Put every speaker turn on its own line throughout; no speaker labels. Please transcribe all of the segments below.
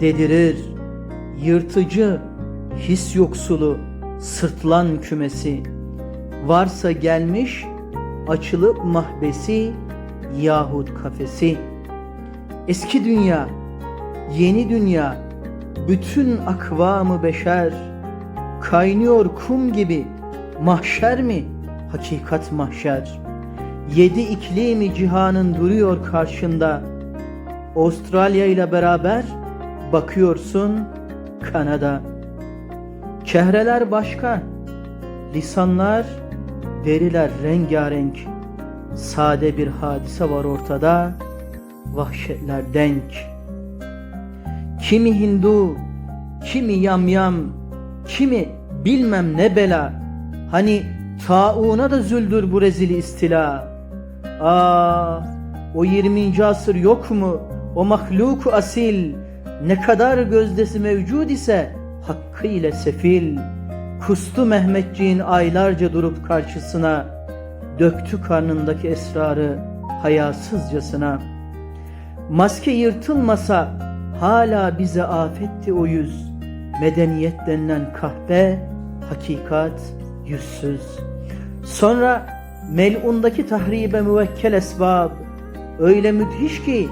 dedirir yırtıcı his yoksulu sırtlan kümesi. Varsa gelmiş açılıp mahbesi yahut kafesi. Eski dünya yeni dünya bütün akvamı beşer. Kaynıyor kum gibi mahşer mi? Hakikat mahşer. Yedi iklimi cihanın duruyor karşında. Avustralya ile beraber bakıyorsun Kanada. Çehreler başka, lisanlar, deriler rengarenk. Sade bir hadise var ortada, vahşetler denk. Kimi Hindu, kimi yamyam, kimi bilmem ne bela. Hani tauna da züldür bu rezil istila. Aa, o 20. asır yok mu? O mahluku asil ne kadar gözdesi mevcud ise hakkıyla sefil. Kustu Mehmetciğin aylarca durup karşısına, döktü karnındaki esrarı hayasızcasına. Maske yırtılmasa hala bize afetti o yüz. Medeniyet denilen kahpe, hakikat yüzsüz. Sonra melundaki tahribe müvekkel esbab öyle müthiş ki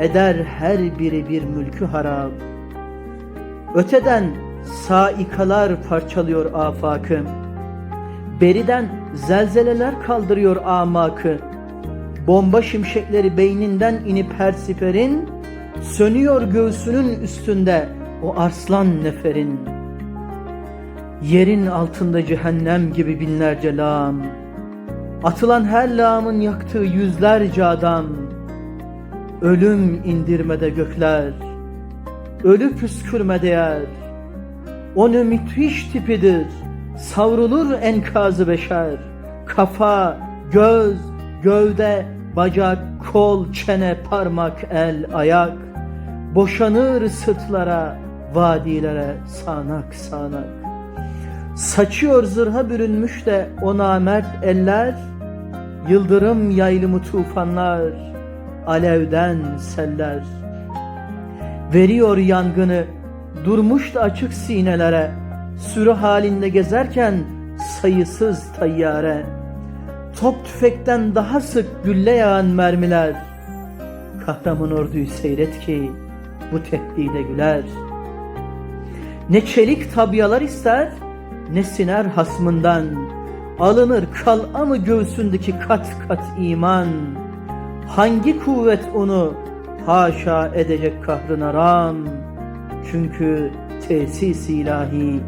eder her biri bir mülkü harap. Öteden saikalar parçalıyor afakı. Beriden zelzeleler kaldırıyor amakı. Bomba şimşekleri beyninden inip her siperin, sönüyor göğsünün üstünde o arslan neferin. Yerin altında cehennem gibi binlerce lağım, atılan her lağımın yaktığı yüzlerce adam, Ölüm indirmede gökler, ölü püskürmede yer. O ne müthiş tipidir, savrulur enkazı beşer. Kafa, göz, gövde, bacak, kol, çene, parmak, el, ayak. Boşanır sırtlara, vadilere sağanak sağanak. Saçıyor zırha bürünmüş de o namert eller, Yıldırım yaylımı tufanlar, alevden seller. Veriyor yangını durmuş da açık sinelere, sürü halinde gezerken sayısız tayyare. Top tüfekten daha sık gülle yağan mermiler. Kahraman orduyu seyret ki bu tehdide güler. Ne çelik tabyalar ister, ne siner hasmından. Alınır kal'a mı göğsündeki kat kat iman.'' Hangi kuvvet onu haşa edecek kahrına ram? Çünkü tesis ilahi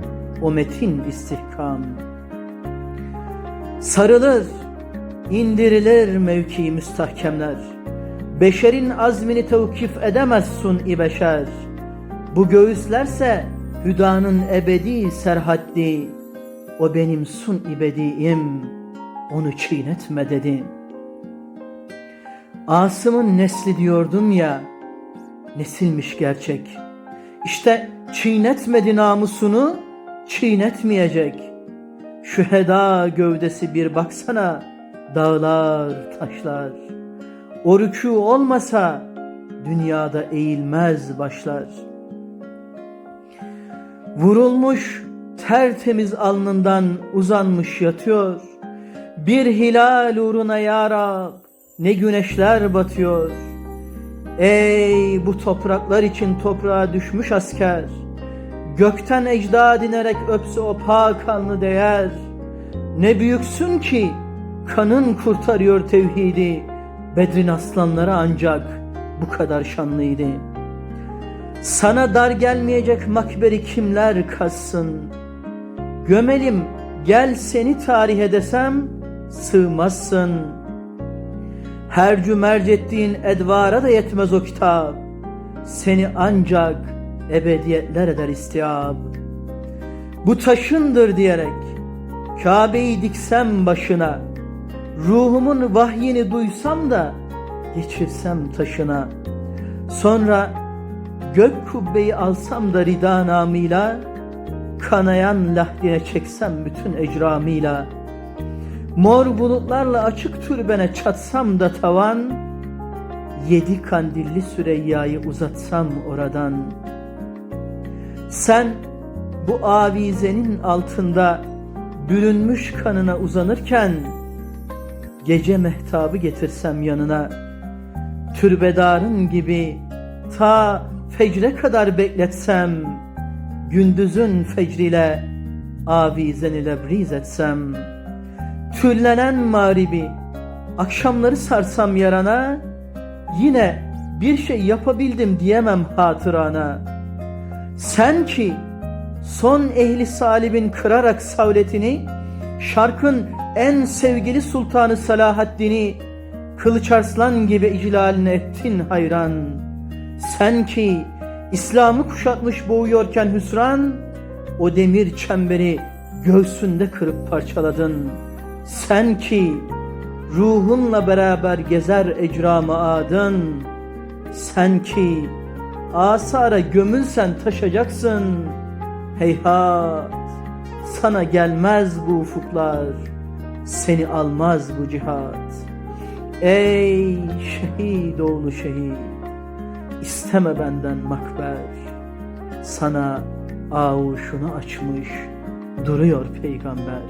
o metin istihkam. Sarılır, indirilir mevki müstahkemler. Beşerin azmini tevkif edemez sun-i beşer. Bu göğüslerse hüdanın ebedi serhaddi. O benim sun-i bediim, onu çiğnetme dedim. Asım'ın nesli diyordum ya, nesilmiş gerçek. İşte çiğnetmedi namusunu, çiğnetmeyecek. Şu heda gövdesi bir baksana, dağlar, taşlar. O rükû olmasa, dünyada eğilmez başlar. Vurulmuş, tertemiz alnından uzanmış yatıyor. Bir hilal uğruna ya Rab, ne güneşler batıyor. Ey bu topraklar için toprağa düşmüş asker, gökten ecda dinerek öpse o kanlı değer. Ne büyüksün ki kanın kurtarıyor tevhidi, Bedrin aslanları ancak bu kadar şanlıydı. Sana dar gelmeyecek makberi kimler kazsın? Gömelim gel seni tarihe desem sığmazsın.'' Her cümerc ettiğin edvara da yetmez o kitap. Seni ancak ebediyetler eder istiab. Bu taşındır diyerek Kabe'yi diksem başına, ruhumun vahyini duysam da geçirsem taşına. Sonra gök kubbeyi alsam da rida namıyla, kanayan lahdine çeksem bütün ecramıyla. Mor bulutlarla açık türbene çatsam da tavan, yedi kandilli Süreyya'yı uzatsam oradan. Sen bu avizenin altında bürünmüş kanına uzanırken, gece mehtabı getirsem yanına, türbedarın gibi ta fecre kadar bekletsem, gündüzün fecriyle avizeni lebriz etsem, tüllenen mağribi akşamları sarsam yarana, yine bir şey yapabildim diyemem hatırana. Sen ki son ehli salibin kırarak savletini, şarkın en sevgili sultanı Salahaddin'i, kılıç arslan gibi iclaline ettin hayran. Sen ki İslam'ı kuşatmış boğuyorken hüsran, o demir çemberi göğsünde kırıp parçaladın. Sen ki ruhunla beraber gezer ecramı adın. Sen ki asara gömülsen taşacaksın. Heyhat sana gelmez bu ufuklar, seni almaz bu cihat. Ey şehit oğlu şehit, isteme benden makber. Sana avuşunu açmış duruyor peygamber.